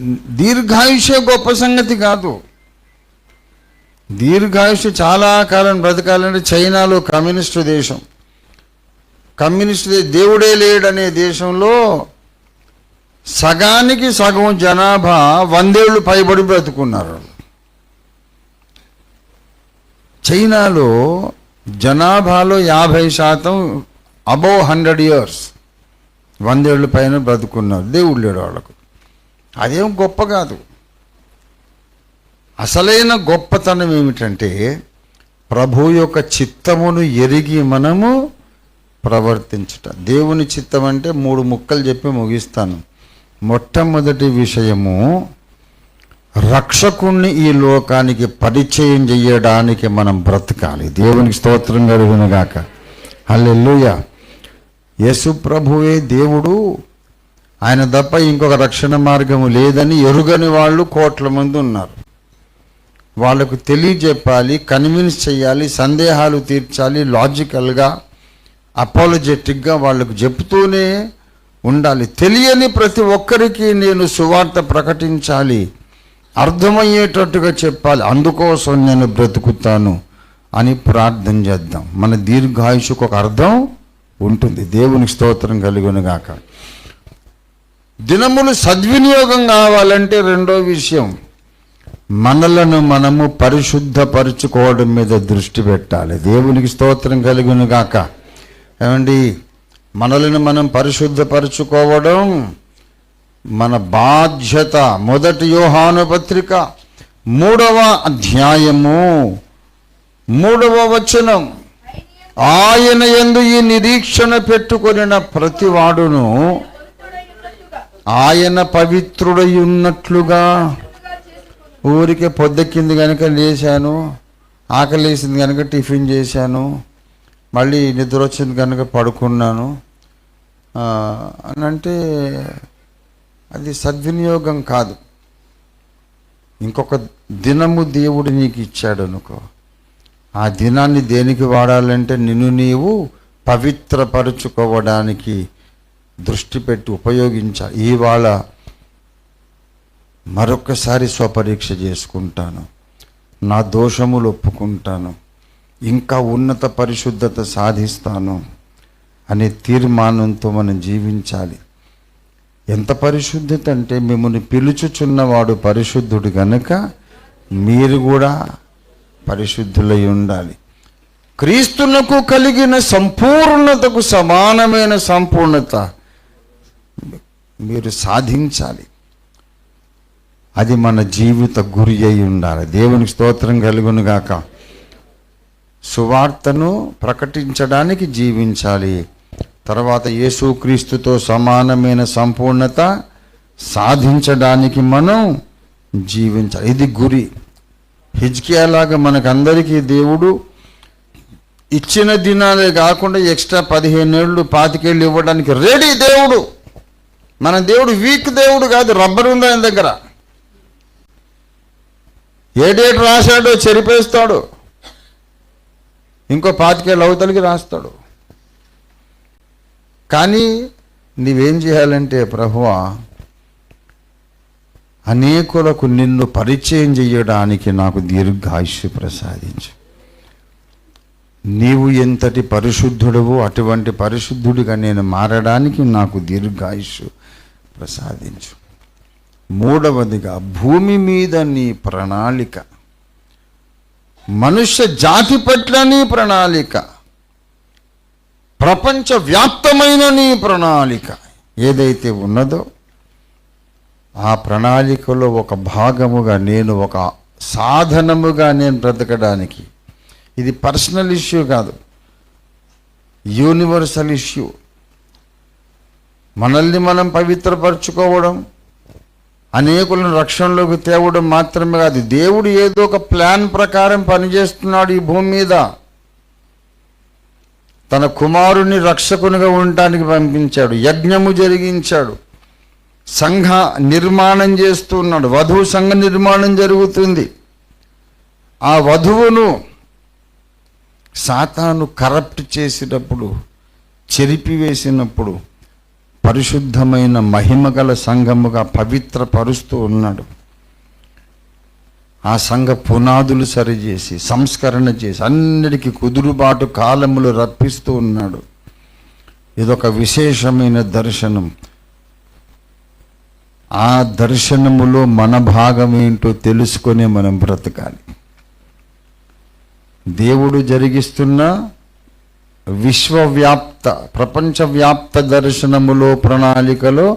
దీర్ఘాయుషే గొప్ప సంగతి కాదు. దీర్ఘాయుష్య చాలా కాలం బ్రతకాలంటే చైనాలో కమ్యూనిస్టు దేశం. కమ్యూనిస్టు దేవుడే లేడనే దేశంలో సగానికి సగం జనాభా వందేళ్ళు పైబడి బ్రతుకున్నారు చైనాలో జనాభాలో యాభై శాతం అబౌవ్ హండ్రెడ్ ఇయర్స్ వందేళ్ళ పైన బ్రతుకున్నారు. దేవుడు లేడు వాళ్ళకు. అదేం గొప్ప కాదు. అసలైన గొప్పతనం ఏమిటంటే ప్రభు యొక్క చిత్తమును ఎరిగి మనము ప్రవర్తించుట. దేవుని చిత్తం అంటే మూడు ముక్కలు చెప్పి ముగిస్తాను. మొట్టమొదటి విషయము రక్షకుణ్ణి ఈ లోకానికి పరిచయం చేయడానికి మనం బ్రతకాలి. దేవునికి స్తోత్రం కలుగునుగాక అల్లెల్లుయ యేసు ప్రభువే దేవుడు ఆయన తప్ప ఇంకొక రక్షణ మార్గము లేదని ఎరుగని వాళ్ళు కోట్ల మంది ఉన్నారు. వాళ్ళకు తెలియజెప్పాలి కన్విన్స్ చేయాలి సందేహాలు తీర్చాలి లాజికల్గా అపాలజెటిక్గా వాళ్ళకు చెప్తూనే ఉండాలి. తెలియని ప్రతి ఒక్కరికి నేను సువార్త ప్రకటించాలి. అర్థమయ్యేటట్టుగా చెప్పాలి. అందుకోసం నేను బ్రతుకుతాను అని ప్రార్థన చేద్దాం. మన దీర్ఘాయుషుకు ఒక అర్థం ఉంటుంది. దేవునికి స్తోత్రం కలుగునుగాక. దినములు సద్వినియోగం కావాలంటే రెండో విషయం మనలను మనము పరిశుద్ధపరుచుకోవడం మీద దృష్టి పెట్టాలి. దేవునికి స్తోత్రం కలిగిన గాక. ఏమండి? మనలను మనం పరిశుద్ధపరుచుకోవడం మన బాధ్యత. మొదటి యోహాను పత్రిక మూడవ అధ్యాయము మూడవ వచనం. ఆయన ఎందు ఈ నిరీక్షణ పెట్టుకొనిన ప్రతివాడును ఆయన పవిత్రుడై ఉన్నట్లుగా ఊరికే పొద్దెక్కింది కనుక లేచాను ఆకలేసింది కనుక టిఫిన్ చేశాను మళ్ళీ నిద్ర వచ్చింది కనుక పడుకున్నాను. అని అంటే అది సద్వినియోగం కాదు. ఇంకొక దినము దేవుడు నీకు ఇచ్చాడు అనుకో. ఆ దినాన్ని దేనికి వాడాలంటే నిన్ను నీవు పవిత్రపరుచుకోవడానికి దృష్టి పెట్టి ఉపయోగించాలి ఇవాళ మరొకసారి స్వపరీక్ష చేసుకుంటాను. నా దోషములు ఒప్పుకుంటాను. ఇంకా ఉన్నత పరిశుద్ధత సాధిస్తాను అనే తీర్మానంతో మనం జీవించాలి. ఎంత పరిశుద్ధత అంటే మిమ్మల్ని పిలుచుచున్నవాడు పరిశుద్ధుడు గనుక మీరు కూడా పరిశుద్ధులై ఉండాలి. క్రీస్తునకు కలిగిన సంపూర్ణతకు సమానమైన సంపూర్ణత మీరు సాధించాలి. అది మన జీవిత గురి అయి ఉండాలి. దేవునికి స్తోత్రం కలుగునుగాక సువార్తను ప్రకటించడానికి జీవించాలి. తర్వాత యేసుక్రీస్తుతో సమానమైన సంపూర్ణత సాధించడానికి మనం జీవించాలి. ఇది గురి. హిజ్కియాలాగా మనకందరికీ దేవుడు ఇచ్చిన దినాలే కాకుండా ఎక్స్ట్రా పదిహేను ఏళ్ళు పాతికేళ్ళు ఇవ్వడానికి రెడీ దేవుడు. మన దేవుడు వీక్ దేవుడు కాదు రబ్బర్ ఉంది ఆయన దగ్గర. ఏ డేట్ రాశాడో చెరిపేస్తాడు. ఇంకో పాతికేళ్ళు అవతలికి రాస్తాడు. కానీ నీవేం చేయాలంటే ప్రభువా అనేకులకు నిన్ను పరిచయం చేయడానికి నాకు దీర్ఘాయుష్య ప్రసాదించు నీవు ఎంతటి పరిశుద్ధుడవు అటువంటి పరిశుద్ధుడిగా నేను మారడానికి నాకు దీర్ఘాయుష్ ప్రసాదించు మూడవదిగా భూమి మీద నీ ప్రణాళిక. మనుష్య జాతి పట్ల నీ ప్రణాళిక. ప్రపంచ వ్యాప్తమైన నీ ప్రణాళిక. ఏదైతే ఉన్నదో ఆ ప్రణాళికలో ఒక భాగముగా నేను ఒక సాధనముగా నేను బ్రతకడానికి. ఇది పర్సనల్ ఇష్యూ కాదు. Universal issue. మనల్ని మనం పవిత్రపరచుకోవడం అనేకులను రక్షణలోకి తేవడం మాత్రమే కాదు. దేవుడు ఏదో ఒక ప్లాన్ ప్రకారం పనిచేస్తున్నాడు ఈ భూమి మీద. తన కుమారుణ్ణి రక్షకునిగా ఉండటానికి పంపించాడు యజ్ఞము జరిగించాడు సంఘ నిర్మాణం చేస్తున్నాడు వధువు సంఘ నిర్మాణం జరుగుతుంది. ఆ వధువును సాతాను కరప్ట్ చేసినప్పుడు చెరిపివేసినప్పుడు పరిశుద్ధమైన మహిమగల సంఘముగా పవిత్రపరుస్తూ ఉన్నాడు. ఆ సంఘ పునాదులు సరిచేసి సంస్కరణ చేసి అన్నిటికీ కుదురుబాటు కాలములు రప్పిస్తూ ఉన్నాడు. ఇదొక విశేషమైన దర్శనం. ఆ దర్శనములో మన భాగం ఏంటో తెలుసుకొని మనం బ్రతకాలి. దేవుడు జరిగిస్తున్న విశ్వవ్యాప్త ప్రపంచవ్యాప్త దర్శనములో ప్రణాళికలో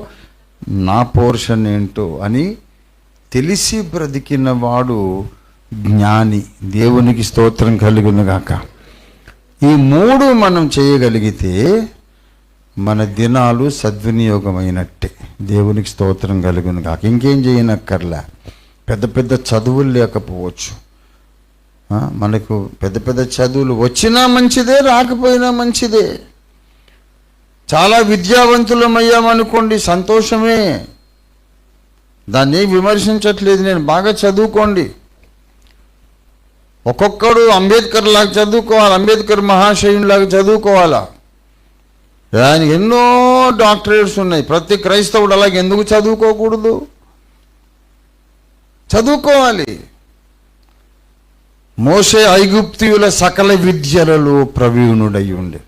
నా పోర్షన్ ఏంటో అని తెలిసి బ్రతికిన వాడు జ్ఞాని. దేవునికి స్తోత్రం కలుగునుగాక ఈ మూడు మనం చేయగలిగితే మన దినాలు సద్వినియోగమైనట్టే. దేవునికి స్తోత్రం కలుగును కాక ఇంకేం చేయనక్కర్లే. పెద్ద పెద్ద చదువులు లేకపోవచ్చు. మనకు పెద్ద పెద్ద చదువులు వచ్చినా మంచిదే రాకపోయినా మంచిదే. చాలా విద్యావంతులమయ్యామనుకోండి సంతోషమే. దాన్ని విమర్శించట్లేదు నేను బాగా చదువుకోండి. ఒక్కొక్కడు అంబేద్కర్ లాగా చదువుకోవాలి అంబేద్కర్ మహాశయునిలాగా చదువుకోవాలా? ఆయన ఎన్నో డాక్టరేట్స్ ఉన్నాయి ప్రతి క్రైస్తవుడు అలాగే ఎందుకు చదువుకోకూడదు? చదువుకోవాలి. మోసే ఐగుప్తియుల సకల విద్యలలో ప్రవీణుడై ఉండే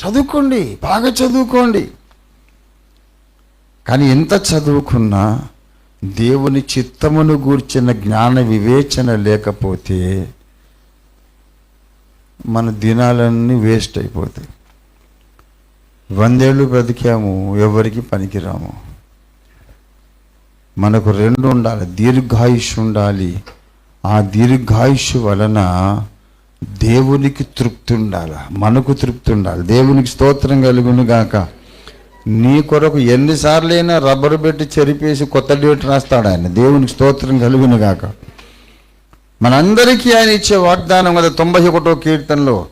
చదువుకోండి బాగా చదువుకోండి. కానీ ఎంత చదువుకున్నా దేవుని చిత్తమును గూర్చిన జ్ఞాన వివేచన లేకపోతే మన దినాలన్నీ వేస్ట్ అయిపోతాయి. వందేళ్ళు బ్రతికాము ఎవరికి పనికిరాము. మనకు రెండు ఉండాలి దీర్ఘాయుష్ ఉండాలి. ఆ దీర్ఘాయుష్ వలన దేవునికి తృప్తి ఉండాలి మనకు తృప్తి ఉండాలి. దేవునికి స్తోత్రం కలుగును గాక. నీ కొరకు ఎన్నిసార్లైనా రబ్బరు పెట్టి చెరిపేసి కొత్త డేట్ రాస్తాడు ఆయన. దేవునికి స్తోత్రం కలుగును గాక. మనందరికీ ఆయన ఇచ్చే వాగ్దానం కదా తొంభై ఒకటో కీర్తనలో.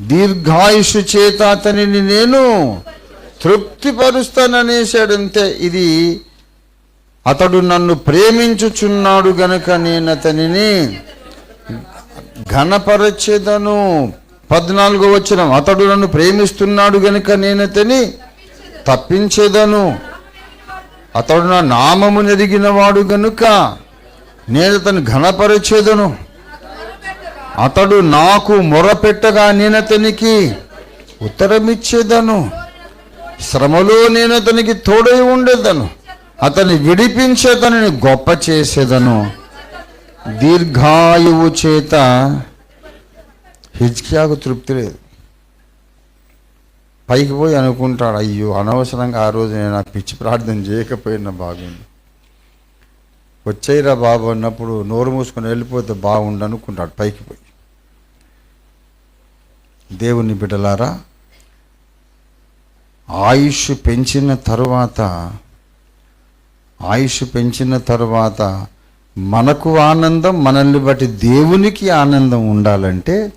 దీర్ఘాయుషు చేత అతనిని నేను తృప్తిపరుస్తాననేసాడంతే ఇది అతడు నన్ను ప్రేమించుచున్నాడు గనుక నేను అతనిని ఘనపరచేదను. పద్నాలుగో వచ్చిన అతడు నన్ను ప్రేమిస్తున్నాడు గనుక నేను అతని తప్పించేదను. అతడు నా నామము నెరిగిన వాడు గనుక నేను అతను ఘనపరచేదను. అతడు నాకు మొరపెట్టగా నేను అతనికి ఉత్తరమిచ్చేదను. శ్రమలో నేను అతనికి తోడై ఉండేదను. అతన్ని విడిపించేదనని గొప్ప చేసేదను. దీర్ఘాయువు చేత హిజ్కియాకు తృప్తి లేదు. పైకి పోయి అనుకుంటాడు అయ్యో అనవసరంగా ఆ రోజు నేను ఆ పిచ్చి ప్రార్థన చేయకపోయినా బాగుంది వచ్చేయరా బాబు అన్నప్పుడు నోరు మూసుకొని వెళ్ళిపోతే బాగుండు అనుకుంటాడు పైకి పోయి. దేవుని బిడ్డలారా ఆయుష్ పెంచిన తరువాత ఆయుష్ పెంచిన తర్వాత మనకు ఆనందం మనల్ని బట్టి దేవునికి ఆనందం ఉండాలంటే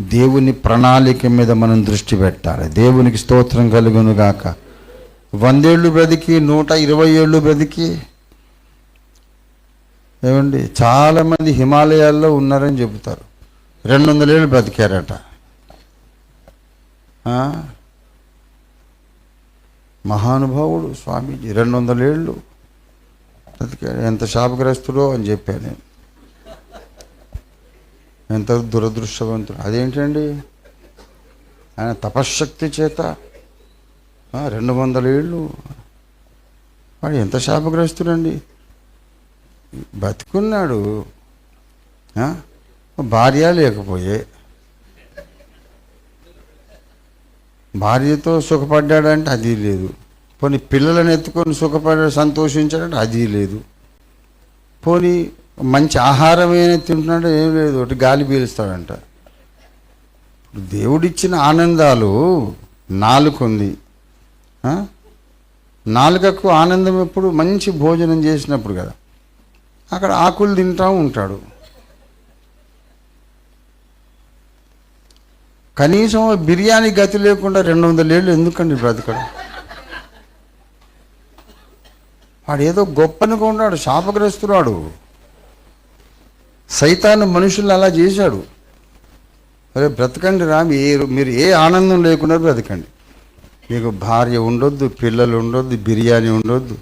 దేవుని ప్రణాళిక మీద మనం దృష్టి పెట్టాలి. దేవునికి స్తోత్రం కలుగునుగాక వందేళ్ళు బ్రతికి నూట ఇరవై ఏళ్ళు బ్రతికి ఏమండి చాలామంది హిమాలయాల్లో ఉన్నారని చెబుతారు. రెండు వందలేళ్ళు బ్రతికారట. మహానుభావుడు స్వామీజీ రెండు వందలేళ్ళు ఎంత శాపగ్రస్తుడో అని చెప్పాను నేను. ఎంత దురదృష్టవంతుడు. అదేంటండి? ఆయన తపశ్శక్తి చేత రెండు వందల ఏళ్ళు. వాడు ఎంత శాపగ్రస్తుడండి? బతుకున్నాడు భార్య లేకపోయే. భార్యతో సుఖపడ్డాడంటే అది లేదు. పోనీ పిల్లలను ఎత్తుకొని సుఖపడ సంతోషించాడంటే అది లేదు. పోనీ మంచి ఆహారం ఏమైనా ఏం లేదు ఒకటి గాలి పీలుస్తాడంట. దేవుడిచ్చిన ఆనందాలు నాలుగు ఉంది నాలుకకు ఆనందం ఎప్పుడు? మంచి భోజనం చేసినప్పుడు కదా. అక్కడ ఆకులు తింటూ ఉంటాడు. కనీసం బిర్యానీ గతి లేకుండా రెండు వందల ఏళ్ళు ఎందుకండి బ్రతకడం? వాడు ఏదో గొప్పనుగా అనుకున్నాడు శాపగ్రస్తురాడు. సైతాను మనుషులు అలా చేశాడు. అరే బ్రతకండి రా మీరు ఏ ఆనందం లేకుండా బ్రతకండి. మీకు భార్య ఉండొద్దు పిల్లలు ఉండొద్దు బిర్యానీ ఉండొద్దు.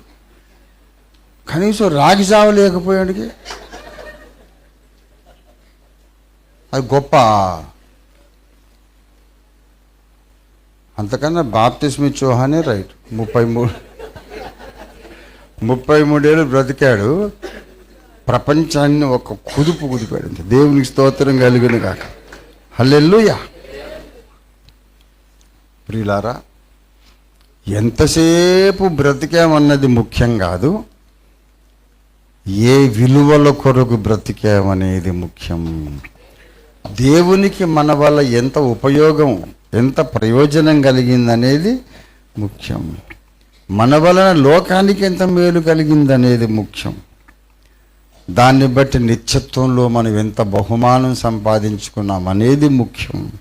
కనీసం రాగి జావ లేకపోయాడికి అది గొప్ప. అంతకన్నా బాప్తిస్మి చౌహానే రైట్. ముప్పై మూడు ముప్పై మూడేళ్ళు బ్రతికాడు. ప్రపంచాన్ని ఒక కుదుపు కుదిపాడు దేవునికి స్తోత్రం కలిగిన కాక హల్లెల్లుయా ప్రియులారా ఎంతసేపు బ్రతికామన్నది ముఖ్యం కాదు. ఏ విలువల కొరకు బ్రతికామనేది ముఖ్యం. దేవునికి మన వల్ల ఎంత ఉపయోగం ఎంత ప్రయోజనం కలిగిందనేది ముఖ్యం. మన వలన లోకానికి ఎంత మేలు కలిగిందనేది ముఖ్యం. దాన్ని బట్టి నిత్యత్వంలో మనం ఎంత బహుమానం సంపాదించుకున్నాం అనేది ముఖ్యం.